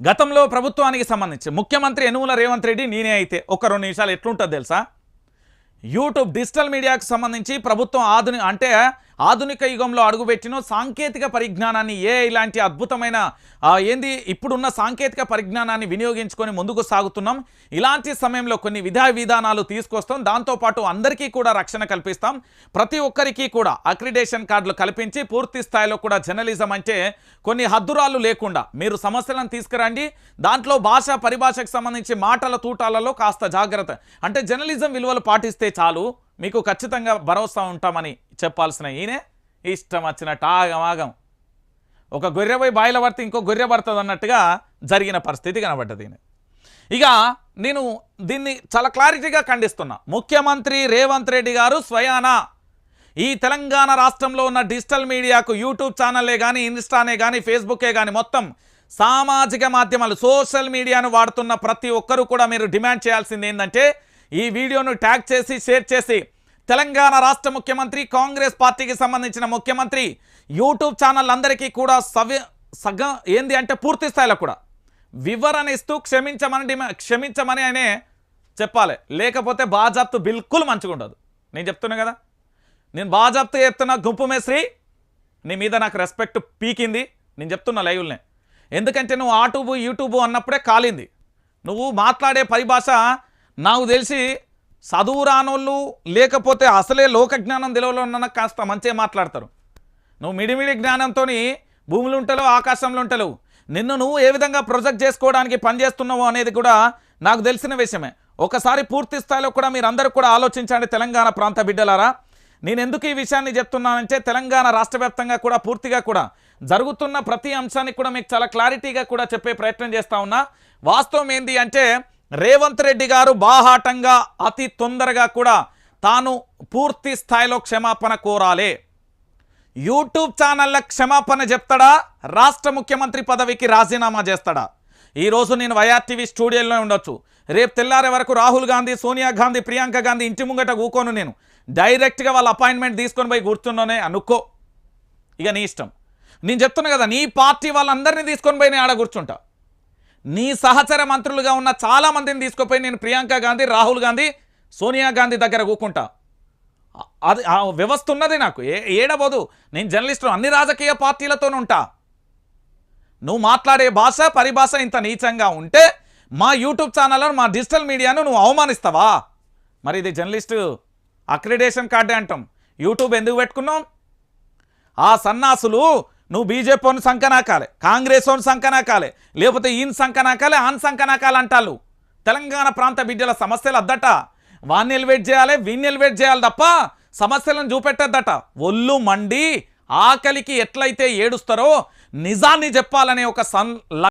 గతంలో ప్రభుత్వానికి సంబంధించి ముఖ్యమంత్రి యనుమల రేవంత్ రెడ్డి నేనే అయితే ఒక రెండు నిమిషాలు ఎట్లుంటుంది తెలుసా? యూట్యూబ్ డిజిటల్ మీడియాకు సంబంధించి ప్రభుత్వం ఆధుని అంటే ఆధునిక యుగంలో అడుగుపెట్టిన సాంకేతిక పరిజ్ఞానాన్ని ఏ ఇలాంటి అద్భుతమైన ఏంది ఇప్పుడున్న సాంకేతిక పరిజ్ఞానాన్ని వినియోగించుకొని ముందుకు సాగుతున్నాం. ఇలాంటి సమయంలో కొన్ని విధా విధానాలు తీసుకొస్తాం. దాంతోపాటు అందరికీ కూడా రక్షణ కల్పిస్తాం. ప్రతి ఒక్కరికి కూడా అక్రిడేషన్ కార్డులు కల్పించి పూర్తి స్థాయిలో కూడా జర్నలిజం అంటే కొన్ని హద్దురాలు లేకుండా మీరు సమస్యలను తీసుకురండి. దాంట్లో భాష పరిభాషకు సంబంధించి మాటల తూటాలలో కాస్త జాగ్రత్త. అంటే జర్నలిజం విలువలు పాటిస్తే చాలు. మీకు ఖచ్చితంగా భరోసా ఉంటామని చెప్పాల్సిన ఈయనే ఇష్టం వచ్చినట్టు ఆగమాగం ఒక గొర్రె పోయి బాయిల పడితే ఇంకో గొర్రె పడుతుంది అన్నట్టుగా జరిగిన పరిస్థితి కనబడ్డది ఇక నేను దీన్ని చాలా క్లారిటీగా ఖండిస్తున్నా. ముఖ్యమంత్రి రేవంత్ రెడ్డి గారు స్వయానా ఈ తెలంగాణ రాష్ట్రంలో ఉన్న డిజిటల్ మీడియాకు యూట్యూబ్ ఛానల్లే కానీ ఇన్స్టానే కానీ ఫేస్బుకే కానీ మొత్తం సామాజిక మాధ్యమాలు సోషల్ మీడియాను వాడుతున్న ప్రతి ఒక్కరూ కూడా మీరు డిమాండ్ చేయాల్సింది ఏంటంటే ఈ వీడియోను ట్యాగ్ చేసి షేర్ చేసి తెలంగాణ రాష్ట్ర ముఖ్యమంత్రి కాంగ్రెస్ పార్టీకి సంబంధించిన ముఖ్యమంత్రి యూట్యూబ్ ఛానల్ అందరికీ కూడా సవ్య సగం ఏంది అంటే పూర్తి స్థాయిలో కూడా వివరణ ఇస్తూ క్షమించమని క్షమించమని ఆయనే చెప్పాలి. లేకపోతే బాజాప్తు బిల్కుల్ మంచిగా ఉండదు. నేను చెప్తున్నా కదా. నేను బాజాప్తు చెప్తున్నా గుంపు మేశ్రీ నీ మీద నాకు రెస్పెక్ట్ పీకింది. నేను చెప్తున్నా లైవ్లనే. ఎందుకంటే నువ్వు ఆటూబు యూట్యూబ్ అన్నప్పుడే కాలింది. నువ్వు మాట్లాడే పరిభాష నాకు తెలిసి చదువు రానోళ్ళు లేకపోతే అసలే లోక జ్ఞానం తెలియలో కాస్త మంచిగా మాట్లాడతారు. నువ్వు మిడిమిడి జ్ఞానంతో భూములు ఉంటలేవు ఆకాశంలో ఉంటలేవు. నిన్ను నువ్వు ఏ విధంగా ప్రొజెక్ట్ చేసుకోవడానికి పనిచేస్తున్నావు అనేది కూడా నాకు తెలిసిన విషయమే. ఒకసారి పూర్తి స్థాయిలో కూడా మీరు అందరూ కూడా ఆలోచించండి తెలంగాణ ప్రాంత బిడ్డలారా. నేను ఎందుకు ఈ విషయాన్ని చెప్తున్నానంటే తెలంగాణ రాష్ట్ర కూడా పూర్తిగా కూడా జరుగుతున్న ప్రతి అంశానికి కూడా మీకు చాలా క్లారిటీగా కూడా చెప్పే ప్రయత్నం చేస్తూ ఉన్నా. వాస్తవం ఏంది అంటే రేవంత్ రెడ్డి గారు బాహాటంగా అతి తొందరగా కూడా తాను పూర్తి స్థాయిలో క్షమాపణ కోరాలి. యూట్యూబ్ ఛానళ్ళ క్షమాపణ చెప్తాడా? రాష్ట్ర ముఖ్యమంత్రి పదవికి రాజీనామా చేస్తాడా? ఈరోజు నేను వైఆర్టీవీ స్టూడియోలో ఉండొచ్చు. రేపు తెల్లారే వరకు రాహుల్ గాంధీ సోనియా గాంధీ ప్రియాంక గాంధీ ఇంటి ముంగట కూకోను నేను. డైరెక్ట్గా వాళ్ళ అపాయింట్మెంట్ తీసుకొని పోయి కూర్చున్నానే అనుకో. ఇక నీ ఇష్టం. నేను చెప్తున్నా కదా నీ పార్టీ వాళ్ళందరినీ తీసుకొని పోయి నేను ఆడ కూర్చుంటా. నీ సహచర మంత్రులుగా ఉన్న చాలా మందిని తీసుకుపోయి నేను ప్రియాంక గాంధీ రాహుల్ గాంధీ సోనియా గాంధీ దగ్గర కూకుంటా. అది ఆ వ్యవస్థ ఉన్నది నాకు. ఏ ఏడబోదు నేను జర్నలిస్టు అన్ని రాజకీయ పార్టీలతోనే ఉంటా. నువ్వు మాట్లాడే భాష పరిభాష ఇంత నీచంగా ఉంటే మా యూట్యూబ్ ఛానల్లో మా డిజిటల్ మీడియాను నువ్వు అవమానిస్తావా? మరి ఇది జర్నలిస్టు అక్రిడేషన్ కార్డే అంటాం. యూట్యూబ్ ఎందుకు పెట్టుకున్నాం? ఆ సన్నాసులు నువ్వు బీజేపీ అని సంకనాకాలే కాంగ్రెస్ అని సంకనాకాలే లేకపోతే ఈయన సంకనాకాలే ఆన్ సంకనాకాలే అంటారు తెలంగాణ ప్రాంత బిడ్డల సమస్యలు అద్దట. వాన్ని ఎలివేట్ చేయాలి వీన్ని ఎలివేట్ చేయాలి తప్ప సమస్యలను చూపెట్టద్దట. ఒళ్ళు మండి ఆకలికి ఎట్లయితే ఏడుస్తారో నిజాన్ని చెప్పాలనే ఒక సన్